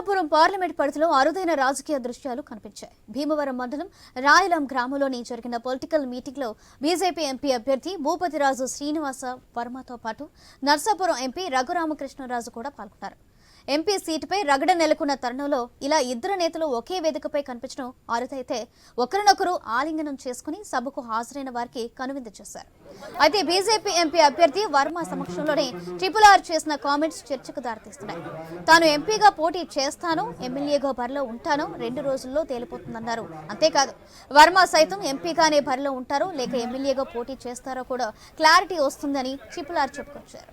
Narsapuram parliament పరిధిలో అరుదైన రాజకీయ దృశ్యాలు కనిపించాయి. భీమవరం మండలం రాయలం గ్రామంలోని జరిగిన పొలిటికల్ మీటింగ్లో బీజేపీ ఎంపీ అభ్యర్థి భూపతిరాజు శ్రీనివాస వర్మతో పాటు నర్సాపురం ఎంపీ రఘురామకృష్ణరాజు కూడా పాల్గొన్నారు. ఎంపీ సీటుపై రగడ నెలకొన్న తరుణంలో ఇలా ఇద్దరు నేతలు ఒకే వేదికపై కనిపించడం అరుదైతే ఒకరినొకరు ఆలింగనం చేసుకుని సభకు హాజరైన వారికి కనువిందు చేశారు. అయితే బీజేపీ ఎంపీ అభ్యర్థి వర్మ సమక్షంలోనే ట్రిపుల్ ఆర్ చేసిన కామెంట్స్ చర్చకు దారితీస్తున్నాయి. తాను ఎంపీగా పోటీ చేస్తాను ఎమ్మెల్యేగా బరిలో ఉంటాను రెండు రోజుల్లో తేలిపోతుందన్నారు. అంతేకాదు వర్మ సైతం ఎంపీగానే బరిలో ఉంటారో లేక ఎమ్మెల్యేగా పోటీ చేస్తారో కూడా క్లారిటీ వస్తుందని ట్రిపుల్ ఆర్ చెప్పుకొచ్చారు.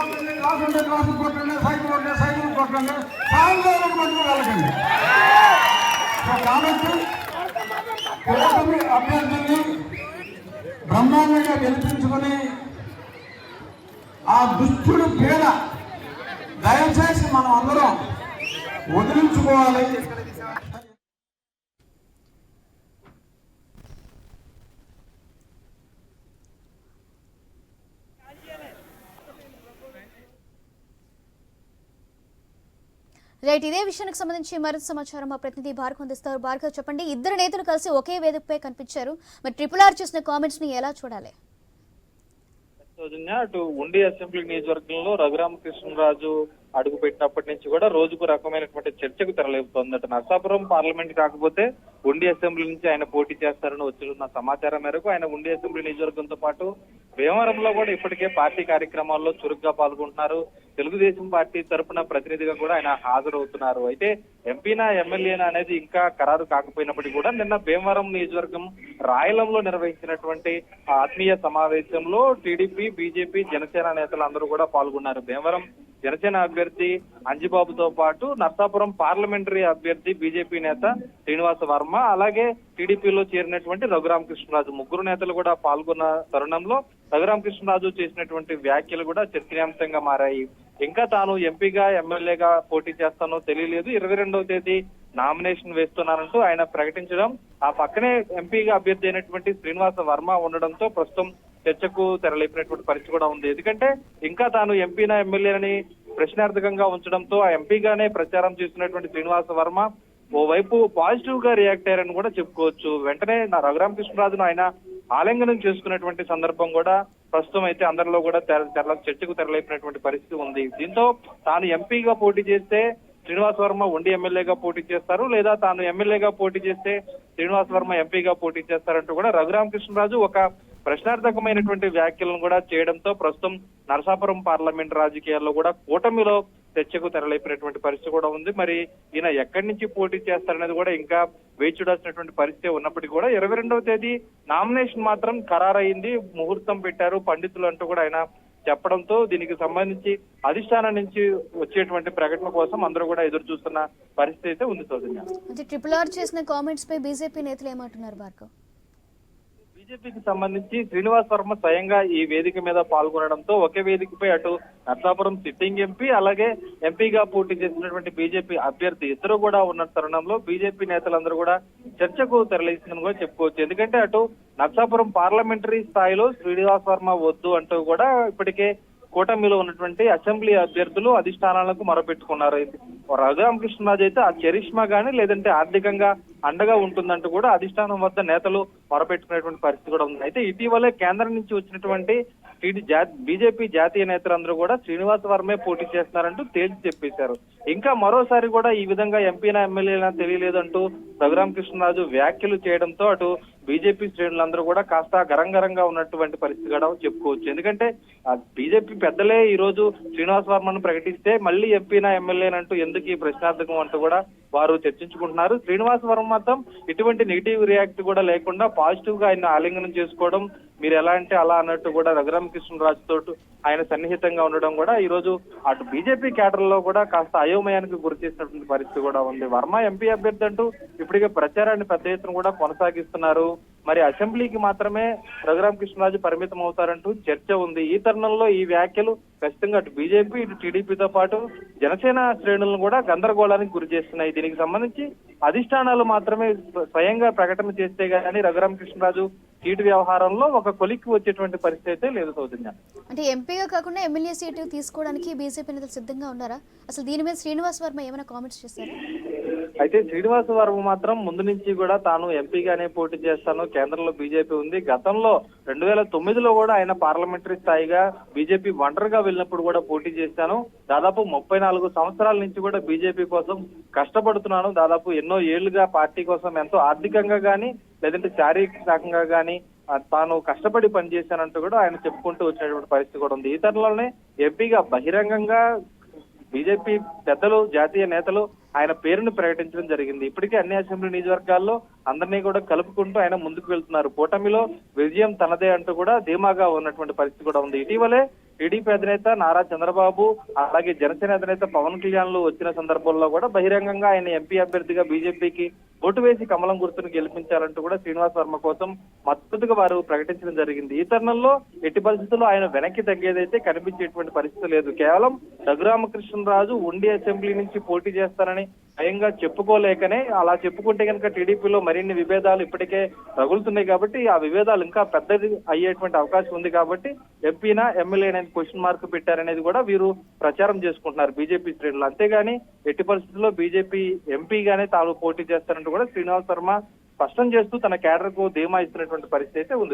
కొట్టండి ఉంటే కొట్టండి సైకిల్ ఉంటే సైకిల్ కొట్టండి. సాయంత్రం మధ్య వెళ్ళకండి సో కాబట్టి కూటమి అభ్యర్థుల్ని బ్రహ్మాండంగా గెలిపించుకొని ఆ దుష్టుడు పేద దయచేసి మనం అందరం వదిలించుకోవాలి. రైట్ ఇదే విషయానికి సంబంధించి మరింత సమాచారం మా ప్రతినిధి భార్గవ్ అందిస్తారు. భార్గవ్ చెప్పండి ఇద్దరు నేతలు కలిసి ఒకే వేదికపై కనిపించారు. మరి ట్రిపుల్ ఆర్ చేసిన కామెంట్స్ని ఎలా చూడాలి? అటు ఉండి అసెంబ్లీ నియోజకవర్గంలో రఘురామకృష్ణరాజు అడుగు పెట్టినప్పటి నుంచి కూడా రోజుకు రకమైనటువంటి చర్చకు తెరలేపుతోంది నర్సాపురం పార్లమెంట్ కాకపోతే ఉండి అసెంబ్లీ నుంచి ఆయన పోటీ చేస్తారని వచ్చిన సమాచారం మేరకు ఆయన ఉండి అసెంబ్లీ నియోజకవర్గంతో పాటు భీమవరంలో కూడా ఇప్పటికే పార్టీ కార్యక్రమాల్లో చురుగ్గా పాల్గొంటున్నారు. తెలుగుదేశం పార్టీ తరపున ప్రతినిధిగా కూడా ఆయన హాజరవుతున్నారు. అయితే ఎంపీనా ఎమ్మెల్యేనా అనేది ఇంకా ఖరారు కాకపోయినప్పటికీ కూడా నిన్న భీమవరం నియోజకవర్గం రాయలంలో నిర్వహించినటువంటి ఆత్మీయ సమావేశంలో టీడీపీ బీజేపీ జనసేన నేతలు అందరూ కూడా పాల్గొన్నారు. భీమవరం జనసేన అభ్యర్థి అంజిబాబుతో పాటు నర్సాపురం పార్లమెంటరీ అభ్యర్థి బీజేపీ నేత శ్రీనివాస వర్మ అలాగే టీడీపీలో చేరినటువంటి రఘురామకృష్ణరాజు ముగ్గురు నేతలు కూడా పాల్గొన్న తరుణంలో రఘురామకృష్ణరాజు చేసినటువంటి వ్యాఖ్యలు కూడా చర్చనీయాంశంగా మారాయి. ఇంకా తాను ఎంపీగా ఎమ్మెల్యేగా పోటీ చేస్తానో తెలియలేదు. ఇరవై రెండవ తేదీ నామినేషన్ వేస్తున్నానంటూ ఆయన ప్రకటించడం. ఆ పక్కనే ఎంపీగా అభ్యర్థి అయినటువంటి శ్రీనివాస వర్మ ఉండడంతో ప్రస్తుతం చర్చకు తెరలేపినటువంటి పరిస్థితి కూడా ఉంది. ఎందుకంటే ఇంకా తాను ఎంపీనా ఎమ్మెల్యేనని ప్రశ్నార్థకంగా ఉంచడంతో ఆ ఎంపీగానే ప్రచారం చేస్తున్నటువంటి శ్రీనివాస వర్మ ఓవైపు పాజిటివ్గా రియాక్ట్ అయ్యారని కూడా చెప్పుకోవచ్చు. వెంటనే నా రఘురామకృష్ణరాజును ఆయన ఆలింగనం చేసుకున్నటువంటి సందర్భం కూడా ప్రస్తుతం అయితే అందరిలో కూడా తెర తెర చర్చకు తెరలేపినటువంటి పరిస్థితి ఉంది. దీంతో తాను ఎంపీగా పోటీ చేస్తే శ్రీనివాస్ వర్మ ఉండి ఎమ్మెల్యేగా పోటీ చేస్తారు లేదా తాను ఎమ్మెల్యేగా పోటీ చేస్తే శ్రీనివాస్ వర్మ ఎంపీగా పోటీ చేస్తారంటూ కూడా రఘురామకృష్ణరాజు ఒక ప్రశ్నార్థకమైనటువంటి వ్యాఖ్యలను కూడా చేయడంతో ప్రస్తుతం నరసాపురం పార్లమెంట్ రాజకీయాల్లో కూడా కూటమిలో చర్చకు తెరలేపినటువంటి పరిస్థితి కూడా ఉంది. మరి ఈయన ఎక్కడి నుంచి పోటీ చేస్తారనేది కూడా ఇంకా వేచి చూడాల్సినటువంటి పరిస్థితి ఉన్నప్పటికీ కూడా ఇరవై రెండవ తేదీ నామినేషన్ మాత్రం ఖరారైంది ముహూర్తం పెట్టారు. పండితులు అంటూ కూడా ఆయన చెప్పడంతో దీనికి సంబంధించి అధిష్టానం నుంచి వచ్చేటువంటి ప్రకటన కోసం అందరూ కూడా ఎదురు చూస్తున్న పరిస్థితి అయితే ఉంది సౌజన్య. ట్రిపుల్ ఆర్ చేసిన కామెంట్స్ పై బీజేపీ నేతలు ఏమంటున్నారు భార్గవ్? బీజేపీకి సంబంధించి శ్రీనివాస్ వర్మ స్వయంగా ఈ వేదిక మీద పాల్గొనడంతో ఒకే వేదికపై అటు నర్సాపురం సిట్టింగ్ ఎంపీ అలాగే ఎంపీగా పోటీ చేసినటువంటి బీజేపీ అభ్యర్థి ఇద్దరు కూడా ఉన్న తరుణంలో బీజేపీ నేతలందరూ కూడా చర్చకు తెరలేసిందని కూడా చెప్పుకోవచ్చు. ఎందుకంటే అటు నర్సాపురం పార్లమెంటరీ స్థాయిలో శ్రీనివాస్ వర్మ వద్దు అంటూ కూడా ఇప్పటికే కూటమిలో ఉన్నటువంటి అసెంబ్లీ అభ్యర్థులు అధిష్టానాలకు మొరపెట్టుకున్నారు. అయితే రఘురామకృష్ణరాజు అయితే ఆ చరిష్మా గానీ లేదంటే ఆర్థికంగా అండగా ఉంటుందంటూ కూడా అధిష్టానం వద్ద నేతలు మొరపెట్టుకునేటువంటి పరిస్థితి కూడా ఉంది. అయితే ఇటీవలే కేంద్రం నుంచి వచ్చినటువంటి టీడీ జా- బీజేపీ జాతీయ నేతలందరూ కూడా శ్రీనివాస్ వర్మే పోటీ చేస్తున్నారంటూ తేల్చి చెప్పేశారు. ఇంకా మరోసారి కూడా ఈ విధంగా ఎంపీనా ఎమ్మెల్యేనా తెలియలేదంటూ రఘురామకృష్ణరాజు వ్యాఖ్యలు చేయడంతో అటు బీజేపీ శ్రేణులందరూ కూడా కాస్త గరంగరంగా ఉన్నటువంటి పరిస్థితి కూడా చెప్పుకోవచ్చు. ఎందుకంటే బీజేపీ పెద్దలే ఈ రోజు శ్రీనివాస్ వర్మను ప్రకటిస్తే మళ్ళీ ఎంపీనా ఎమ్మెల్యేనంటూ ఎందుకు ఈ ప్రశ్నార్థకం అంటూ కూడా వారు చర్చించుకుంటున్నారు. శ్రీనివాస్ వర్మ మాత్రం ఎటువంటి నెగిటివ్ రియాక్ట్ కూడా లేకుండా పాజిటివ్గా ఆయన ఆలింగనం చేసుకోవడం మీరు ఎలా అంటే అలా అన్నట్టు కూడా రఘురామకృష్ణరాజు తోటి ఆయన సన్నిహితంగా ఉండడం కూడా ఈ రోజు అటు బీజేపీ క్యాడర్లో కూడా కాస్త అయోమయానికి గురి చేసినటువంటి పరిస్థితి కూడా ఉంది. వర్మ ఎంపీ అభ్యర్థి అంటూ ఇప్పటికే ప్రచారాన్ని పెద్ద ఎత్తున కూడా కొనసాగిస్తున్నారు. మరి అసెంబ్లీకి మాత్రమే రఘురామకృష్ణరాజు పరిమితం అవుతారంటూ చర్చ ఉంది. ఈ తరుణంలో ఈ వ్యాఖ్యలు ఖచ్చితంగా అటు బీజేపీ ఇటు టీడీపీతో పాటు జనసేన శ్రేణులను కూడా గందరగోళానికి గురి చేస్తున్నాయి. దీనికి సంబంధించి అధిష్టానాలు మాత్రమే స్వయంగా ప్రకటన చేస్తే గానీ రఘురామకృష్ణరాజు సీటు వ్యవహారంలో ఒక కొలిక్కి వచ్చేటువంటి పరిస్థితి అయితే లేదు సౌజన్య. అంటే ఎంపీగా కాకుండా ఎమ్మెల్యే సీటు తీసుకోవడానికి బీజేపీ నేతలు సిద్ధంగా ఉన్నారా? అసలు దీని మీద శ్రీనివాస్ వర్మ ఏమైనా కామెంట్స్ చేశారు అయితే శ్రీనివాస వర్మ మాత్రం ముందు నుంచి కూడా తాను ఎంపీగానే పోటీ చేస్తాను. కేంద్రంలో బీజేపీ ఉంది. గతంలో రెండు వేల తొమ్మిదిలో కూడా ఆయన పార్లమెంటరీ స్థాయిగా బీజేపీ ఒంటరిగా వెళ్ళినప్పుడు కూడా పోటీ చేశాను. దాదాపు ముప్పై నాలుగు సంవత్సరాల నుంచి కూడా బీజేపీ కోసం కష్టపడుతున్నాను. దాదాపు ఎన్నో ఏళ్ళుగా పార్టీ కోసం ఎంతో ఆర్థికంగా కానీ లేదంటే శారీరకంగా గానీ తాను కష్టపడి పనిచేశానంటూ కూడా ఆయన చెప్పుకుంటూ వచ్చినటువంటి పరిస్థితి కూడా ఉంది. ఈ తరంలోనే ఎంపీగా బహిరంగంగా బీజేపీ పెద్దలు జాతీయ నేతలు ఆయన పేరును ప్రకటించడం జరిగింది. ఇప్పటికే అన్ని అసెంబ్లీ నియోజకవర్గాల్లో అందరినీ కూడా కలుపుకుంటూ ఆయన ముందుకు వెళ్తున్నారు. కూటమిలో విజయం తనదే అంటూ కూడా ధీమాగా ఉన్నటువంటి పరిస్థితి కూడా ఉంది. ఇటీవలే టీడీపీ అధినేత నారా చంద్రబాబు అలాగే జనసేన అధినేత పవన్ కళ్యాణ్లు వచ్చిన సందర్భంలో కూడా బహిరంగంగా ఆయన ఎంపీ అభ్యర్థిగా బీజేపీకి ఓటు వేసి కమలం గుర్తును గెలిపించాలంటూ కూడా శ్రీనివాస్ వర్మ కోసం మద్దతుగా వారు ప్రకటించడం జరిగింది. ఈ తరుణంలో ఎట్టి పరిస్థితుల్లో ఆయన వెనక్కి తగ్గేదైతే కనిపించేటువంటి పరిస్థితి లేదు. కేవలం రఘురామకృష్ణరాజు ఉండి అసెంబ్లీ నుంచి పోటీ చేస్తారని భయంగా చెప్పుకోలేకనే అలా చెప్పుకుంటే కనుక టీడీపీలో మరిన్ని విభేదాలు ఇప్పటికే తగులుతున్నాయి కాబట్టి ఆ విభేదాలు ఇంకా పెద్దది అయ్యేటువంటి అవకాశం ఉంది కాబట్టి ఎంపీనా ఎమ్మెల్యే అనేది క్వశ్చన్ మార్క్ పెట్టారనేది కూడా వీరు ప్రచారం చేసుకుంటున్నారు. బీజేపీ శ్రేణులు. అంతేగాని ఎట్టి పరిస్థితుల్లో బీజేపీ ఎంపీగానే తాను పోటీ చేస్తారంటూ కూడా శ్రీనివాస్ శర్మ స్పష్టం చేస్తూ తన కేడర్కు ధీమా ఇస్తున్నటువంటి పరిస్థితి అయితే ఉంది.